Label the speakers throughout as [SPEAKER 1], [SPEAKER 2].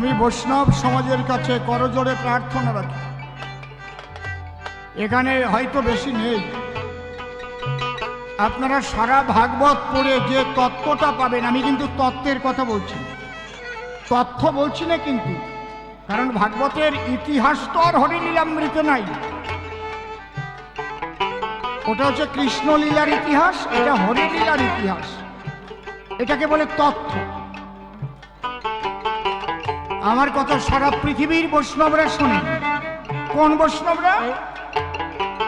[SPEAKER 1] আমি বৈষ্ণব সমাজের কাছে করজোড়ে প্রার্থনা রাখি। এখানে হয়তো বেশি নেই। আপনারা সারা ভাগবত পড়ে যে তত্ত্বটা পাবেন, আমি কিন্তু তত্ত্বের কথা বলছি। তথ্য বলছি না কিন্তু, কারণ ভাগবতের ইতিহাস তো আর হরিলীলামৃত নাই। ওটা হচ্ছে কৃষ্ণলীলার ইতিহাস, এটা হরিলীলার ইতিহাস। এটাকে বলে তথ্য আমার কথা সারা পৃথিবীর বৈষ্ণবরা শোনে। কোন বৈষ্ণবরা?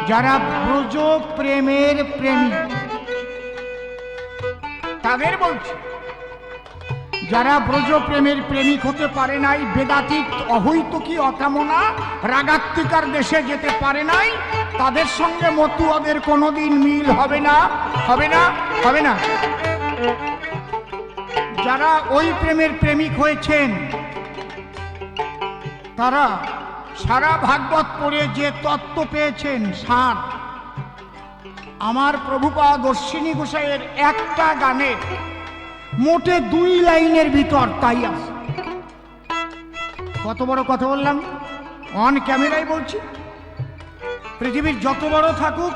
[SPEAKER 1] যারা ব্রজ প্রেমের প্রেমী। তাদের বলছি, যারা ব্রজ প্রেমের প্রেমিক হতে পারে নাই, বেদাতীত, অহৈতুকী, অকামনা, রাগাত্মিকার দেশে যেতে পারে নাই, তাদের সঙ্গে মতুয়াদের কোনোদিন মিল হবে না হবে না হবে না। যারা ওই প্রেমের প্রেমিক হয়েছেন তারা সারা ভাগবত পড়ে যে তত্ত্ব পেয়েছেন সার। আমার প্রভুপাদ অশ্বিনী গোসাইয়ের একটা গানের মোটে দুই লাইনের ভিতর তাই আছে। কত বড় কথা বললাম? অন ক্যামেরায় বলছি। পৃথিবীর যত বড় থাকুক,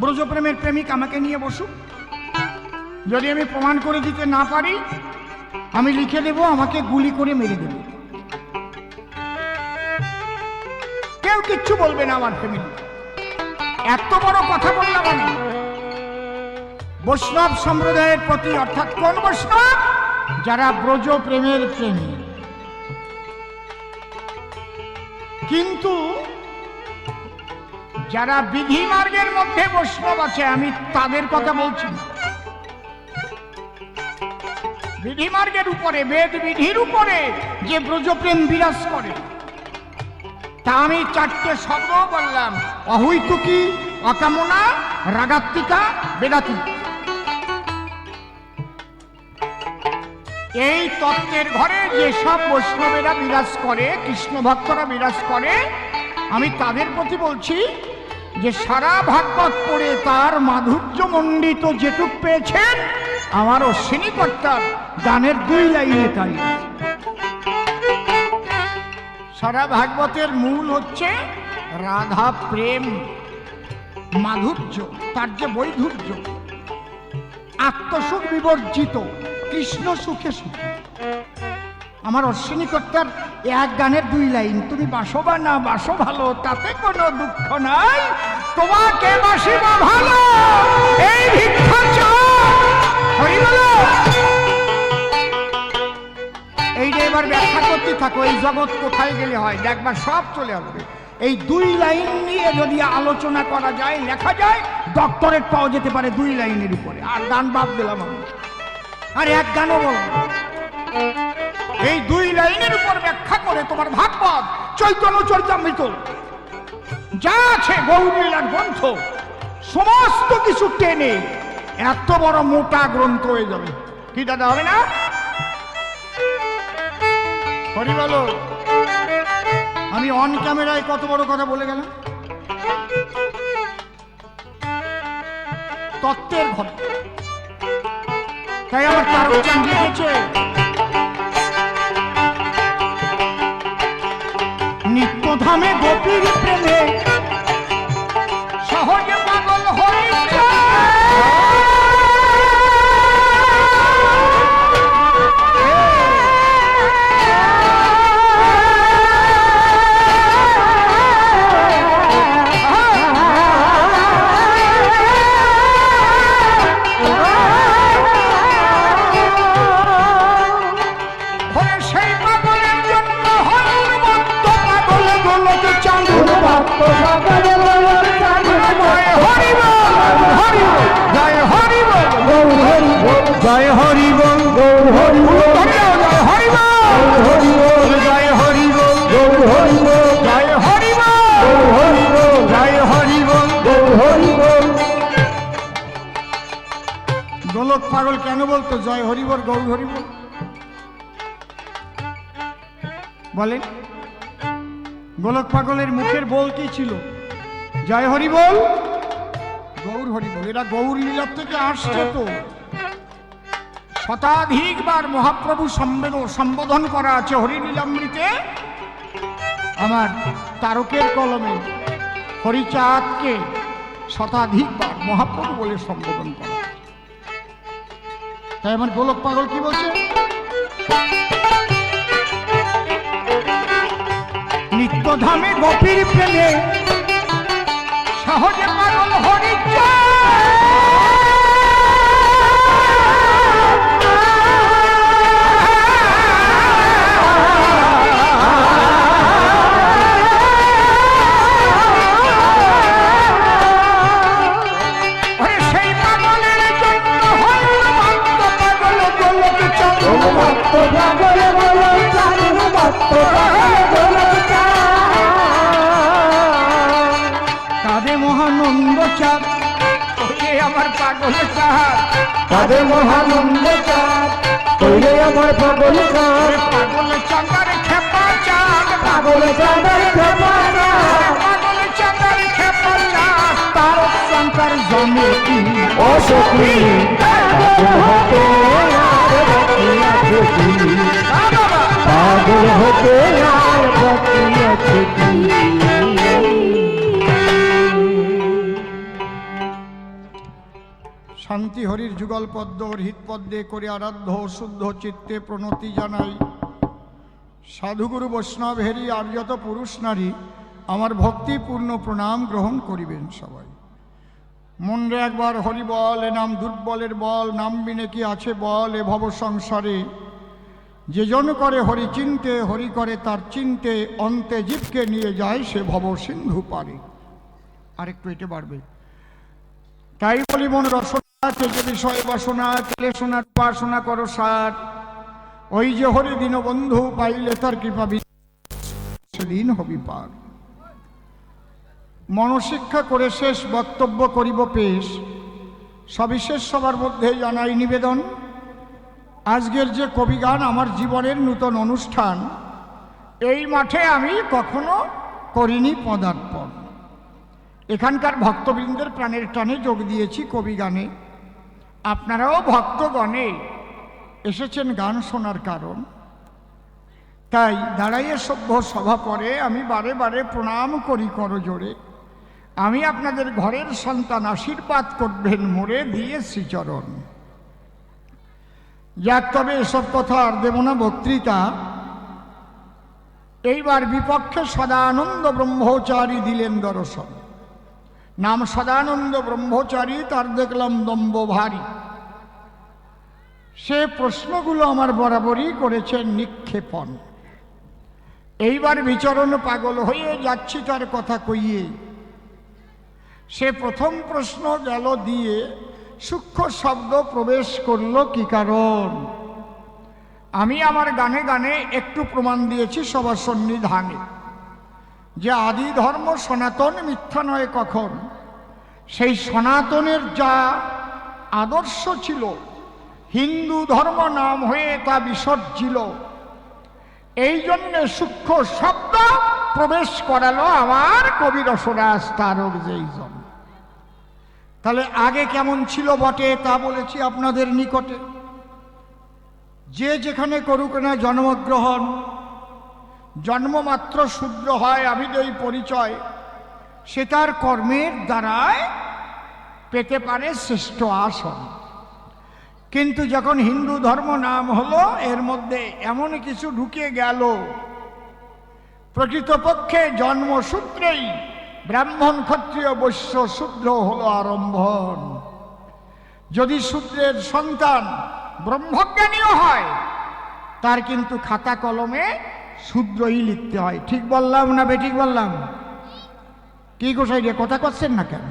[SPEAKER 1] ব্রজপ্রেমের প্রেমিক আমাকে নিয়ে বসুক। যদি আমি প্রমাণ করে দিতে না পারি, আমি লিখে দেব, আমাকে গুলি করে মেরে দেবে। কেউ কিচ্ছু বলবে না আমার ফ্যামিলি এত বড় কথা বললাম আমি। বৈষ্ণব সম্প্রদায়ের প্রতি অর্থাৎ কোন বৈষ্ণব? যারা ব্রজ প্রেমের প্রেমী। কিন্তু যারা বিধি মার্গের মধ্যে বৈষ্ণব আছে, আমি তাদের কথা বলছি। বিধি মার্গের উপরে, বেদ বিধির উপরে যে ব্রজপ্রেম বিরাজ করে তা আমি চারটে শব্দ বললাম। অহৈতুকি, অকামনা, রাগাত্মিকা, বেদাতি। এই তত্ত্বের ঘরে যেসব বৈষ্ণবেরা বিরাজ করে, কৃষ্ণ ভক্তরা বিরাজ করে, আমি তাদের প্রতি বলছি যে সারা ভাগবত পড়ে তার মাধুর্য মণ্ডিত যেটুক পেয়েছেন আমার অশ্বিনী কর্তার গানের দুই লাইনে তাই। সারা ভাগবতের মূল হচ্ছে রাধা প্রেম, মাধুর্য, তার যে বৈধুর্য, আত্মসুখ বিবর্জিত, কৃষ্ণ সুখে সুখে। আমার অশ্বিনী কর্তার এক গানের দুই লাইন, তুমি বাসো বা না বাসো ভালো, তাতে কোনো দুঃখ নাই, তোমাকে বাসিবা ভালো। এই ভিক্ষা চাও? হরি বলো। এইটা এবার ব্যাখ্যা করতে থাকো, এই জগৎ কোথায় গেলে হয়? দেখবা সব চলে আসবে। এই দুই লাইন নিয়ে যদি আলোচনা করা যায়, লেখা যায় ডক্টরেট পাওয়া যেতে পারে দুই লাইনের উপরে। আর গান বাদ দিলাম আমি। আর এক গানও বলব এই দুই লাইনের উপর ব্যাখ্যা করে তোমার ভাগবত, চৈতন্য চরিতামৃত। যা আছে গৌরীলার গ্রন্থ। সমস্ত কিছু টেনে এত বড় মোটা গ্রন্থ হয়ে যাবে। কি দাদা, হবে না? হরি বলো আমি অন ক্যামেরায় কত বড় কথা বলে গেলাম? তত্ত্বের ঘর তাই আমার তারকচান লিখেছে নিত্যধামে গোপীর প্রেমে জয় হরি বল
[SPEAKER 2] গৌর হরি বল।
[SPEAKER 1] জয় হরি বল
[SPEAKER 2] হরি বল।
[SPEAKER 1] জয় হরি বল।
[SPEAKER 2] গৌর হরি বল
[SPEAKER 1] জয় হরি বল।
[SPEAKER 2] হরি বল
[SPEAKER 1] জয় হরি বল।
[SPEAKER 2] গৌর হরি বল।
[SPEAKER 1] গোলক পাগল কেন বলতো? জয় হরিবর গৌর হরিবর বলেন গোলক পাগলের মুখের বল কি ছিল? জয় হরি বল গৌর হরি বল। এরা গৌর লীলার থেকে আসছে তো। শতাধিকবার মহাপ্রভু সম্বোধন করা আছে হরিনীলামৃতে। আমার তারকের কলমে হরিচাঁদকে শতাধিকবার মহাপ্রভু বলে সম্বোধন করা তাই আমার গোলক পাগল কি বলছে? নিত্যধামে গোপীর প্রেমে সহজে পাগল হরিচাঁদ কাঁদে মহানন্দ চাঁদ ওরে আমার পাগল চাঁদ।
[SPEAKER 2] কাদের মহানন্দ চাঁদ কইলে আমার পাগল চাঁদ।
[SPEAKER 1] পাগল চাঁদার খেপা চাঁদ।
[SPEAKER 2] পাগল চাঁদের খেপা
[SPEAKER 1] পাগল চাঁদার খেপা চাঁদ। তার শঙ্কর জমে।
[SPEAKER 2] অসখী পাগল হতে
[SPEAKER 1] শান্তি হরির যুগল পদ্ম হৃদ পদ্মে করে আরাধ্য শুদ্ধ চিত্তে প্রণতি জানাই। সাধুগুরু বৈষ্ণব হেরি আর্যত পুরুষ নারী, আমার ভক্তিপূর্ণ প্রণাম গ্রহণ করিবেন সবাই। মনরে একবার হরি বল, এ নাম দুর্বলের বল, নাম বিনে কি আছে বল, এ ভব সংসারে। যে জন করে হরি চিনতে, হরি করে তার চিনতে, অন্তে জীবকে নিয়ে যায় সে ভব সিন্ধু পারে। আর একটু এটে বাড়বে। তাই বলি মন রসনা থেকে বিষয় বাসনা ক্লেশনা উপাসনা করো সার। ওই যে হরি দিন বন্ধু পাইলে তার কৃপা সেদিন হবি পার। মনশিক্ষা করে শেষ বক্তব্য করিব পেশ। সবিশেষ সবার মধ্যে জানাই নিবেদন, আজকের যে কবিগান আমার জীবনের নূতন অনুষ্ঠান, এই মাঠে আমি কখনো করিনি পদার্পণ। এখানকার ভক্তবৃন্দের প্রাণের টানে যোগ দিয়েছি কবি গানে আপনারাও ভক্তগণে এসেছেন গান শোনার কারণ। তাই দাঁড়াইয়ে সভ্য সভা পরে আমি বারে বারে প্রণাম করি করজোড়ে। আমি আপনাদের ঘরের সন্তান আশীর্বাদ করবেন, মোরে দিয়ে শ্রীচরণ যাক, তবে এসব কথা আর দেব না বক্তৃতা। এইবার বিপক্ষে সদানন্দ ব্রহ্মচারী দিলেন দর্শন। নাম সদানন্দ ব্রহ্মচারী, তার দেখলাম দম্ব ভারী। সে প্রশ্নগুলো আমার বরাবরই করেছেন নিক্ষেপণ। এইবার বিচরণ পাগল হয়ে যাচ্ছি, তার কথা কইয়ে। সে প্রথম প্রশ্ন গেল দিয়ে সূক্ষ্ম শব্দ প্রবেশ করল কি কারণ? আমি আমার গানে গানে একটু প্রমাণ দিয়েছি সবার সন্নিধানে। যে আদি ধর্ম সনাতন মিথ্যা নয় কখন? সেই সনাতনের যা আদর্শ ছিল, হিন্দু ধর্ম নাম হয়ে তা বিসর্জিল। এই জন্যে সূক্ষ্ম শব্দ প্রবেশ করালো আমার কবি রসরাজ তারক যেইজন তাহলে আগে কেমন ছিল বটে তা বলেছি আপনাদের নিকটে। যে যেখানে করুক না জন্মগ্রহণ, জন্মমাত্র শূদ্র হয় আবিদয় পরিচয়, সে তার কর্মের দ্বারায় পেতে পারে শ্রেষ্ঠ আসন। কিন্তু যখন হিন্দু ধর্ম নাম হলো, এর মধ্যে এমন কিছু ঢুকে গেল, প্রকৃতপক্ষে জন্মসূত্রেই ব্রাহ্মণ ক্ষত্রিয় বৈশ্য শূদ্র হলো আরম্ভন যদি শূদ্রের সন্তান ব্রহ্মজ্ঞানীও হয়, তার কিন্তু খাতা কলমে শূদ্রই লিখতে হয়। ঠিক বললাম না বেঠিক বললাম? কি গোসাই রে কথা করছেন না কেন?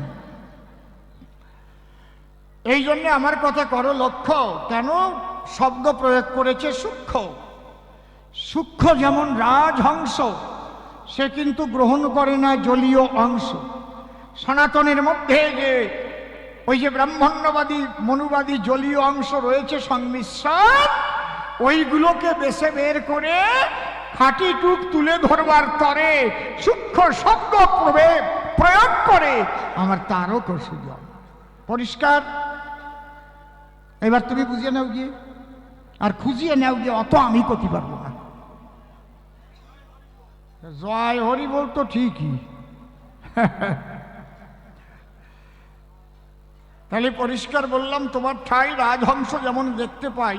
[SPEAKER 1] এই জন্যে আমার কথা করো লক্ষ্য, কেন শব্দ প্রয়োগ করেছে সূক্ষ্ম? সূক্ষ্ম যেমন রাজহংস সে কিন্তু গ্রহণ করে না জলীয় অংশ। সনাতনের মধ্যে যে ওই যে ব্রাহ্মণ্যবাদী, মনুবাদী জলীয় অংশ রয়েছে সংমিশ্রণ, ওইগুলোকে বেছে বের করে খাঁটি টুক তুলে ধরবার তরে সূক্ষ্ম শব্দ প্রয়োগ করে আমার তারক সুযোগ পরিষ্কার? এবার তুমি বুঝিয়ে নাও গিয়ে। আর খুঁজিয়ে নেও যে অত আমি করতে পারব জয় হরি বলতো ঠিকই। তাহলে পরিষ্কার বললাম, তোমার ঠাই রাজহংস যেমন দেখতে পাই,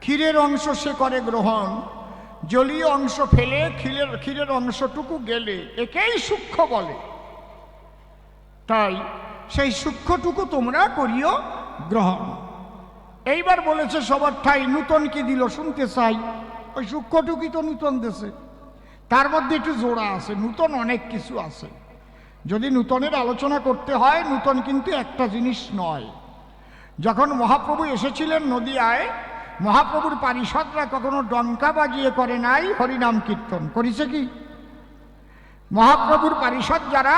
[SPEAKER 1] ক্ষীরের অংশ সে করে গ্রহণ, জলীয় অংশ ফেলে ক্ষীরের ক্ষীরের অংশটুকু গেলে একেই সূক্ষ্ম বলে। তাই সেই সূক্ষ্মটুকু তোমরা করিও গ্রহণ। এইবার বলেছে, সবার ঠাই নূতন কি দিল শুনতে চাই। ওই সূক্ষ্মটুকুই তো নূতন দেশে। তার মধ্যে একটু জোড়া আছে, নূতন অনেক কিছু আছে। যদি নূতনের আলোচনা করতে হয়, নূতন কিন্তু একটা জিনিস নয়। যখন মহাপ্রভু এসেছিলেন নদিয়ায়, মহাপ্রভুর পারিষদরা কখনো ডঙ্কা বাজিয়ে করে নাই, হরিনাম কীর্তন। করেছে কি? মহাপ্রভুর পারিষদ যারা,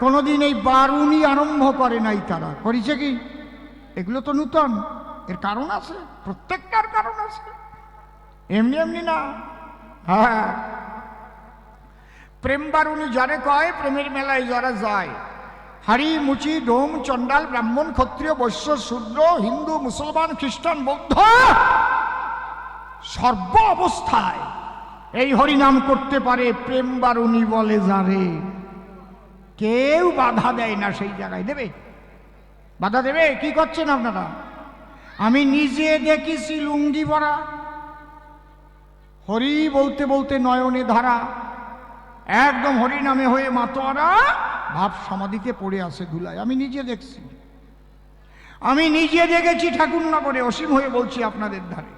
[SPEAKER 1] কোনোদিন এই বারুনি আরম্ভ করে নাই তারা। করেছে কি? এগুলো তো নূতন। এর কারণ আছে, প্রত্যেকটার কারণ আছে। এমনি এমনি না। হ্যাঁ প্রেম বারুনি যারে কয়, প্রেমের মেলায় যারা যায়। হাড়ি, মুচি, ডোম, চণ্ডাল, ব্রাহ্মণ, ক্ষত্রিয়, বৈশ্য, শূদ্র, হিন্দু, মুসলমান, খ্রিস্টান, বৌদ্ধ সর্ব অবস্থায় এই হরিনাম করতে পারে প্রেম বারুনি বলে যারে। কেউ বাধা দেয় না সেই জায়গায়। দেবে? বাধা দেবে? কি করছেন আপনারা? আমি নিজে দেখেছি লুঙ্গি পরা। হরি বলতে বলতে নয়নে ধারা। একদম হরি নামে হয়ে মাতোয়ারা ভাব সমাধিতে পড়ে আছে ধুলায়। আমি নিজে দেখছি। আমি নিজে দেখেছি ঠাকুর ঠাকুরনগরে, অসীম হয়ে বলছি আপনাদের ধারে।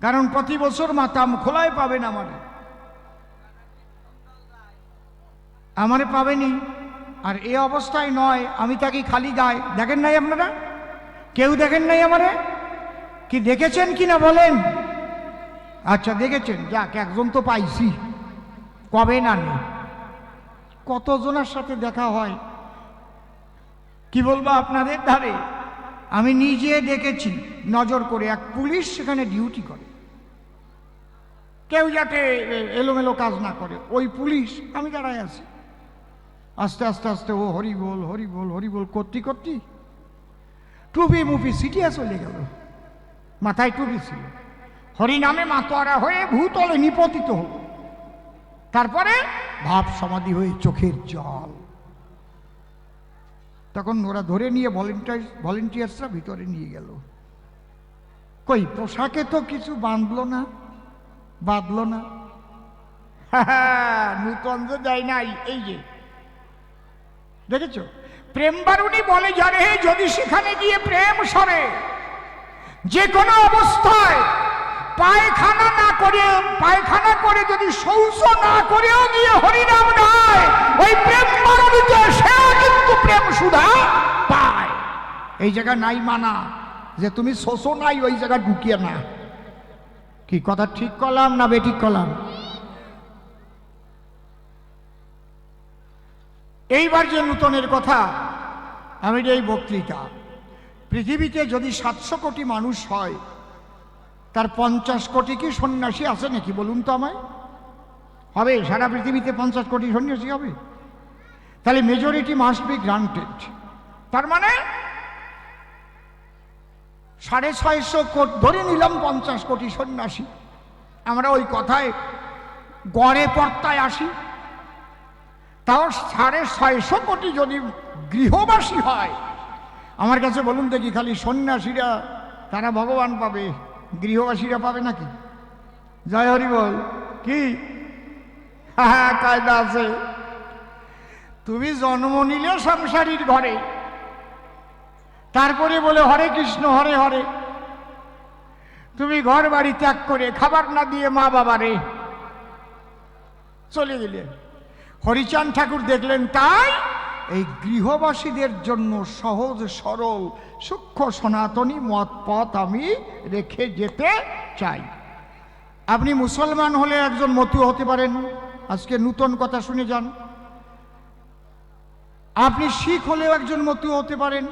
[SPEAKER 1] কারণ প্রতি বছর মাতাম খোলায় পাবেন আমারে। আমারে পাবেনি। আর এ অবস্থায় নয়, আমি তাকে খালি গায়ে। দেখেন নাই আপনারা? কেউ দেখেন নাই আমারে? কি দেখেছেন কি না বলেন? আচ্ছা দেখেছেন। যাক, একজন তো পাইছি। কবে না নেই কতজনের সাথে দেখা হয়? কি বলব আপনাদের ধারে? আমি নিজে দেখেছি, নজর করে এক পুলিশ সেখানে ডিউটি করে। কেউ যাতে এলোমেলো কাজ না করে, ওই পুলিশ, আমি দাঁড়ায় আছি। আস্তে আস্তে আস্তে, ও হরি বল হরি বল হরি বল, করতে করতে, টুপি মুপি সিটিয়া চলে গেল। মাথায় টুপি ছিল। হরি নামে মাতোয়ারা হয়ে ভূতলে নিপতিত হলো। তারপরে ভাব সমাধি হয়ে চোখের জল। তখন ওরা ধরে নিয়ে ভলেন্টিয়ার ভলেন্টিয়ার্সরা ভিতরে নিয়ে গেল। কই, পোশাকে তো কিছু বাঁধলো না বাঁধলো না। নূতন যে দেয় নাই, এই যে। দেখেছ? প্রেম বারুণী বলে জানে, যদি সেখানে গিয়ে প্রেম সরে, যে কোনো অবস্থায় পায়খানা না করে, পায়খানা করে যদি শৌচ না করেও গিয়ে হরিনাম গায়, ওই প্রেম বারুণীতে সেও কিন্তু প্রেম সুধা পায়। এই জায়গা নাই মানা, যে তুমি শোষো নাই, ওই জায়গা ঢুকিয়ে না। কি কথা ঠিক করলাম না বেঠিক করলাম এইবার যে নূতনের কথা, আমি এই বক্তৃতা, পৃথিবীতে যদি সাতশো কোটি মানুষ হয় তার পঞ্চাশ কোটি কি সন্ন্যাসী আছে নাকি বলুন তো আমায়? হবে, সারা পৃথিবীতে পঞ্চাশ কোটি সন্ন্যাসী হবে। তাহলে মেজরিটি মাস্ট বি গ্রান্টেড তার মানে সাড়ে ছয়শো কোটি ধরে নিলাম পঞ্চাশ কোটি সন্ন্যাসী। আমরা ওই কথায় গড়ে পর্তায় আসি। তাও সাড়ে ছয়শো কোটি যদি গৃহবাসী হয়, আমার কাছে বলুন দেখি খালি সন্ন্যাসীরা তারা ভগবান পাবে। গৃহবাসীরা পাবে নাকি? জয় হরি বল। কি? হ্যাঁ কায়দা আছে। তুমি জন্ম নিলে সংসারীর ঘরে। তারপরে বলে, হরে কৃষ্ণ, হরে হরে। তুমি ঘর বাড়ি ত্যাগ করে খাবার না দিয়ে মা বাবারে চলে গেলে। হরিচাঁদ ঠাকুর দেখলেন, তাই এই গৃহবাসীদের জন্য সহজ, সরল, সূক্ষ্ম, সনাতনী মত পথ আমি রেখে যেতে চাই। আপনি মুসলমান হলে একজন মতু হতে পারেন। আজকে নূতন কথা শুনে যান। আপনি শিখ হলেও একজন মতু হতে পারেন।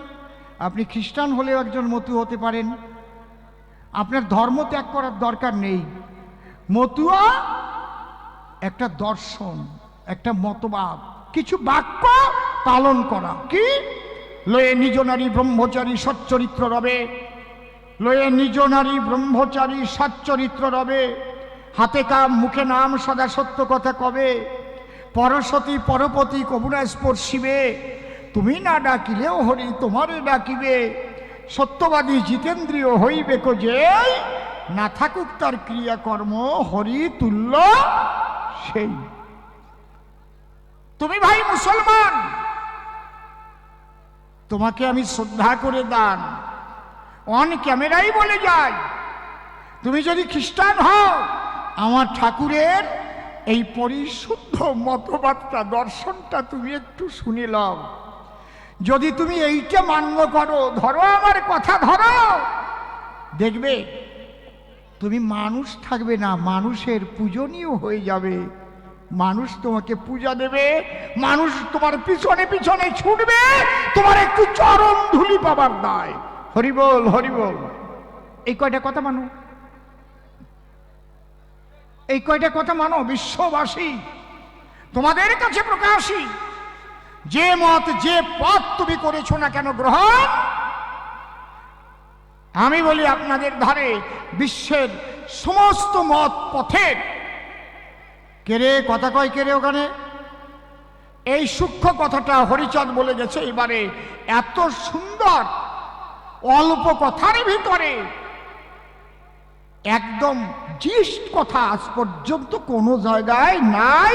[SPEAKER 1] আপনি খ্রিস্টান হলেও একজন মতু হতে পারেন। আপনার ধর্ম ত্যাগ করার দরকার নেই। মতুয়া একটা দর্শন, একটা মতবাদ, কিছু বাক্য পালন করা। কি? লয়ে নিজ নারী ব্রহ্মচারী সচ্চরিত্র রবে। লয়ে নিজ নারী ব্রহ্মচারী সচ্চরিত্র রবে। হাতে কাম, মুখে নাম, সদা সত্য কথা কবে? পরশতী, পরপতি কবুরা স্পর্শিবে। তুমি না ডাকিলেও হরি তোমারে ডাকিবে। সত্যবাদী জিতেন্দ্রীয় হইবে কো যে না থাকুক তার ক্রিয়াকর্ম, হরি তুল্য সেই। তুমি ভাই মুসলমান! তোমাকে আমি শ্রদ্ধা করে দান। অন ক্যামেরাই বলে যাই। তুমি যদি খ্রিস্টান হও, আমার ঠাকুরের এই পরিশুদ্ধ মতবাদটা, দর্শনটা তুমি একটু শুনে লও। যদি তুমি এইটা মান্য করো, ধরো আমার কথা, ধরো। দেখবে, তুমি মানুষ থাকবে না, মানুষের পূজনীয় হয়ে যাবে। মানুষ তোমাকে পূজা দেবে, মানুষ তোমার পিছনে পিছনে ছুটবে, তোমার একটু চরম ধুলি পাবার দায়। হরিবল হরিবল এই কয়টা কথা মানো? এই কয়টা কথা মানো? বিশ্ববাসী, তোমাদের কাছে প্রকাশী। যে মত, যে পথ তুমি করেছ না কেন গ্রহণ? আমি বলি আপনাদের ধারে, বিশ্বের সমস্ত মত পথের কেরে, কথা কয় কেরে ওখানে? এই সূক্ষ্ম কথাটা হরিচাঁদ বলে গেছে এবারে, এত সুন্দর, অল্প কথার ভিতরে একদম জিস্ট কথা আজ পর্যন্ত কোনো জায়গায় নাই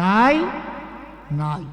[SPEAKER 1] নাই নাই।